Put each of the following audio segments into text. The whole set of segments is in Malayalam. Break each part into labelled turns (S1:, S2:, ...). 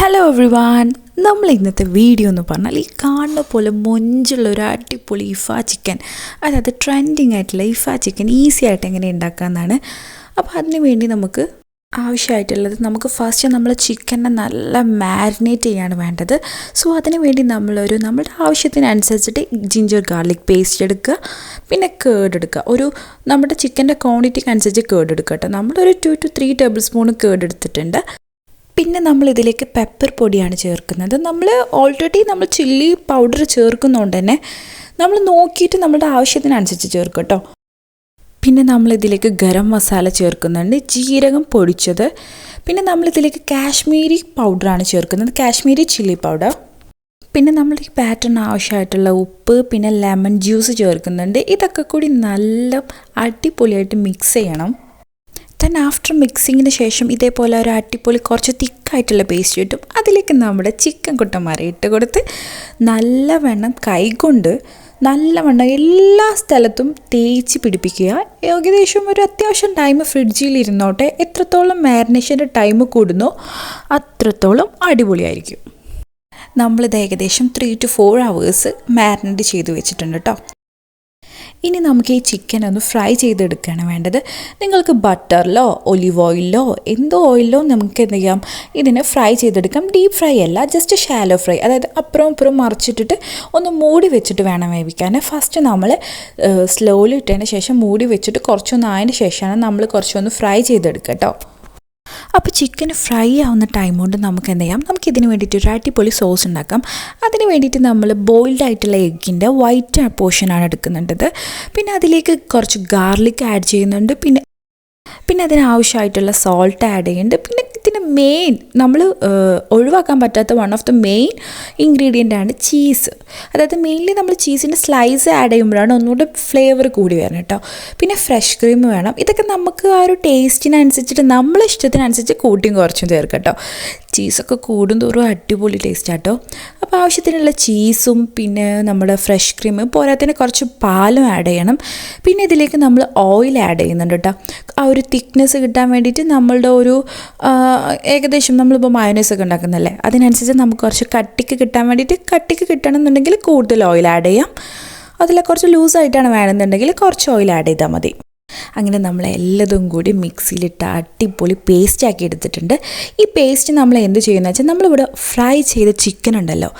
S1: ഹലോ എവ്രിവാൻ നമ്മൾ ഇന്നത്തെ വീഡിയോ എന്ന് പറഞ്ഞാൽ ഈ കാണുന്ന പോലെ മൊഞ്ചുള്ള ഒരു അടിപൊളി ഇഫ ചിക്കൻ അതായത് ട്രെൻഡിങ് ആയിട്ടുള്ള ഇഫ ചിക്കൻ ഈസി ആയിട്ട് എങ്ങനെ ഉണ്ടാക്കാമെന്നാണ് അപ്പോൾ അതിന് വേണ്ടി നമുക്ക് ആവശ്യമായിട്ടുള്ളത് നമുക്ക് ഫസ്റ്റ് നമ്മൾ ചിക്കനെ നല്ല മാരിനേറ്റ് ചെയ്യാണ് വേണ്ടത്. സോ അതിന് വേണ്ടി നമ്മളൊരു നമ്മുടെ ആവശ്യത്തിനനുസരിച്ചിട്ട് ജിഞ്ചർ ഗാർലിക് പേസ്റ്റ് എടുക്കുക. പിന്നെ കേർഡ് എടുക്കുക. ഒരു നമ്മുടെ ചിക്കന്റെ ക്വാണ്ടിറ്റിക്ക് അനുസരിച്ച് കേർഡ് എടുക്കുക കേട്ടോ. നമ്മളൊരു two two three tablespoon curd എടുത്തിട്ടുണ്ട്. പിന്നെ നമ്മൾ ഇതിലേക്ക് പെപ്പർ പൊടിയാണ് ചേർക്കുന്നത്. നമ്മൾ ഓൾറെഡി നമ്മൾ ചില്ലി പൗഡർ ചേർക്കുന്നതുകൊണ്ട് തന്നെ നമ്മൾ നോക്കിയിട്ട് നമ്മുടെ ആവശ്യത്തിനനുസരിച്ച് ചേർക്കും കേട്ടോ പിന്നെ നമ്മൾ ഇതിലേക്ക് ഗരം മസാല ചേർക്കുന്നുണ്ട്. ജീരകം പൊടിച്ചത്. പിന്നെ നമ്മൾ ഇതിലേക്ക് കാശ്മീരി പൗഡറാണ് ചേർക്കുന്നത്. കാശ്മീരി ചില്ലി പൗഡർ പിന്നെ നമ്മൾ ഈ പാറ്റേൺ ആവശ്യമായിട്ടുള്ള ഉപ്പ് പിന്നെ ലെമൺ ജ്യൂസ് ചേർക്കുന്നുണ്ട്. ഇതൊക്കെ കൂടി നല്ല അടിപൊളിയായിട്ട് മിക്സ് ചെയ്യണം. ആഫ്റ്റർ മിക്സിങ്ങിന് ശേഷം ഇതേപോലെ ഒരു അടിപൊളി കുറച്ച് തിക്കായിട്ടുള്ള പേസ്റ്റ് കിട്ടും അതിലേക്ക് നമ്മുടെ ചിക്കൻ കുട്ടന്മാരെ ഇട്ട് കൊടുത്ത് നല്ലവണ്ണം കൈകൊണ്ട് നല്ലവണ്ണം എല്ലാ സ്ഥലത്തും തേച്ച് പിടിപ്പിക്കുക. ഏകദേശം ഒരു അത്യാവശ്യം ടൈം ഫ്രിഡ്ജിൽ ഇരുന്നോട്ടെ. എത്രത്തോളം മാരിനേഷന്റെ ടൈം കൂടുന്നോ അത്രത്തോളം അടിപൊളിയായിരിക്കും. നമ്മളിത് ഏകദേശം three two four hours marinate ചെയ്ത് വെച്ചിട്ടുണ്ട് കേട്ടോ ഇനി നമുക്ക് ഈ ചിക്കൻ ഒന്ന് ഫ്രൈ ചെയ്തെടുക്കുകയാണ് വേണ്ടത്. നിങ്ങൾക്ക് ബട്ടറിലോ ഒലിവ് ഓയിലോ എന്തോ ഓയിലോ നമുക്ക് എന്ത് ചെയ്യാം? ഇതിനെ ഫ്രൈ ചെയ്തെടുക്കാം. ഡീപ്പ് ഫ്രൈ അല്ല ജസ്റ്റ് ഷാലോ ഫ്രൈ അതായത് അപ്പുറം ഇപ്പുറം മറിച്ചിട്ടിട്ട് ഒന്ന് മൂടി വെച്ചിട്ട് വേണം വേവിക്കാൻ. ഫസ്റ്റ് നമ്മൾ സ്ലോലി ഇട്ടതിന് ശേഷം മൂടി വെച്ചിട്ട് കുറച്ചൊന്ന് ആയതിന് ശേഷമാണ് നമ്മൾ കുറച്ചൊന്ന് ഫ്രൈ ചെയ്തെടുക്കുക കേട്ടോ അപ്പോൾ ചിക്കൻ ഫ്രൈ ആവുന്ന ടൈം കൊണ്ട് നമുക്ക് എന്ത് ചെയ്യാം? നമുക്ക് ഇതിന് വേണ്ടിയിട്ട് ഒരു അടിപൊളി സോസ് ഉണ്ടാക്കാം. അതിന് വേണ്ടിയിട്ട് നമ്മൾ ബോയിൽഡ് ആയിട്ടുള്ള എഗ്ഗിന്റെ വൈറ്റ് പോർഷനാണ് എടുക്കുന്നുണ്ടത്. പിന്നെ അതിലേക്ക് കുറച്ച് ഗാർലിക് ആഡ് ചെയ്യുന്നുണ്ട്. പിന്നെ പിന്നെ അതിനാവശ്യമായിട്ടുള്ള സോൾട്ട് ആഡ് ചെയ്യുന്നുണ്ട് പിന്നെ ഇതിന് മെയിൻ നമ്മൾ ഒഴിവാക്കാൻ പറ്റാത്ത one of the main ingredient ആണ് ചീസ് അതായത് മെയിൻലി നമ്മൾ ചീസിന്റെ സ്ലൈസ് ആഡ് ചെയ്യുമ്പോഴാണ് ഒന്നുകൂടെ ഫ്ലേവർ കൂടി വരുന്നത് കേട്ടോ പിന്നെ ഫ്രഷ് ക്രീം വേണം. ഇതൊക്കെ നമുക്ക് ആ ഒരു ടേസ്റ്റിനനുസരിച്ചിട്ട് നമ്മളെ ഇഷ്ടത്തിനനുസരിച്ച് കൂട്ടിയും കുറച്ചും ചേർക്കാം കേട്ടോ ചീസൊക്കെ കൂടുന്തോറും അടിപൊളി ടേസ്റ്റ് ആട്ടോ. അപ്പോൾ ആവശ്യത്തിനുള്ള ചീസും പിന്നെ നമ്മുടെ ഫ്രഷ് ക്രീം പോരാത്തതിന് കുറച്ച് പാലും ആഡ് ചെയ്യണം. പിന്നെ ഇതിലേക്ക് നമ്മൾ ഓയിൽ ആഡ് ചെയ്യുന്നുണ്ട് കേട്ടോ ആ ഒരു തിക്നെസ് കിട്ടാൻ വേണ്ടിയിട്ട് നമ്മളുടെ ഒരു ഏകദേശം നമ്മളിപ്പോൾ മയോനൈസ് ഒക്കെ ഉണ്ടാക്കുന്നല്ലേ അതിനനുസരിച്ച് നമുക്ക് കുറച്ച് കട്ടിക്ക് കിട്ടാൻ വേണ്ടിയിട്ട് കട്ടിക്ക് കിട്ടണമെന്നുണ്ടെങ്കിൽ കൂടുതൽ ഓയിൽ ആഡ് ചെയ്യാം. അതിൽ കുറച്ച് ലൂസായിട്ടാണ് വേണമെന്നുണ്ടെങ്കിൽ കുറച്ച് ഓയിൽ ആഡ് ചെയ്താൽ മതി. അങ്ങനെ നമ്മൾ എല്ലതും കൂടി മിക്സിയിലിട്ട് അടിപൊളി പേസ്റ്റ് ആക്കി എടുത്തിട്ടുണ്ട്. ഈ പേസ്റ്റ് നമ്മൾ എന്ത് ചെയ്യുന്ന വെച്ചാൽ നമ്മളിവിടെ ഫ്രൈ ചെയ്ത ചിക്കൻ ഉണ്ടല്ലോ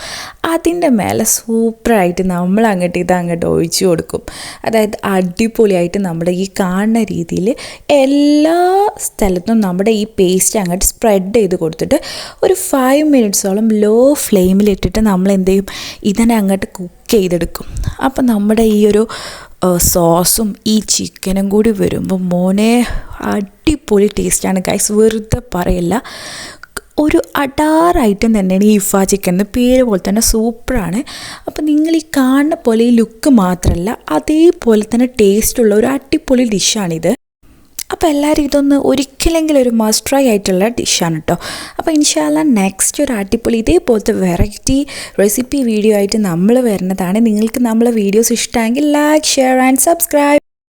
S1: അതിന്റെ മേലെ സൂപ്പറായിട്ട് നമ്മൾ അങ്ങോട്ട് ഇത് അങ്ങോട്ട് ഒഴിച്ചു കൊടുക്കും. അതായത് അടിപൊളിയായിട്ട് നമ്മുടെ ഈ കാണുന്ന രീതിയിൽ എല്ലാ സ്ഥലത്തും നമ്മുടെ ഈ പേസ്റ്റ് അങ്ങോട്ട് സ്പ്രെഡ് ചെയ്ത് കൊടുത്തിട്ട് ഒരു ഫൈവ് മിനിറ്റ്സോളം ലോ ഫ്ലെയിമിലിട്ടിട്ട് നമ്മൾ എന്ത് ചെയ്യും? ഇതിനെ അങ്ങോട്ട് കുക്ക് ചെയ്തെടുക്കും. അപ്പം നമ്മുടെ ഈ ഒരു സോസും ഈ ചിക്കനും കൂടി വരുമ്പോൾ മോനെ അടിപൊളി ടേസ്റ്റാണ് ഗൈസ് വെറുതെ പറയില്ല. ഒരു അടാർ ഐറ്റം തന്നെയാണ് ഈ ഇഫ ചിക്കൻ എന്ന് പേര് പോലെ തന്നെ സൂപ്പറാണ് അപ്പോൾ നിങ്ങൾ ഈ കാണുന്ന പോലെ ഈ ലുക്ക് മാത്രമല്ല അതേപോലെ തന്നെ ടേസ്റ്റുള്ള ഒരു അടിപൊളി ഡിഷാണിത് അപ്പോൾ എല്ലാവരും ഇതൊന്ന് ഒരിക്കലെങ്കിലും ഒരു മസ്റ്റ് ട്രൈ ആയിട്ടുള്ള ഡിഷാണ് കേട്ടോ അപ്പോൾ ഇൻഷാല്ല നെക്സ്റ്റ് ഒരു അടിപൊളി ഇതേപോലത്തെ വെറൈറ്റി റെസിപ്പി വീഡിയോ ആയിട്ട് നമ്മൾ വരുന്നതാണ്. നിങ്ങൾക്ക് നമ്മളെ വീഡിയോസ് ഇഷ്ടമെങ്കിൽ ലൈക്ക് ഷെയർ ആൻഡ് സബ്സ്ക്രൈബ്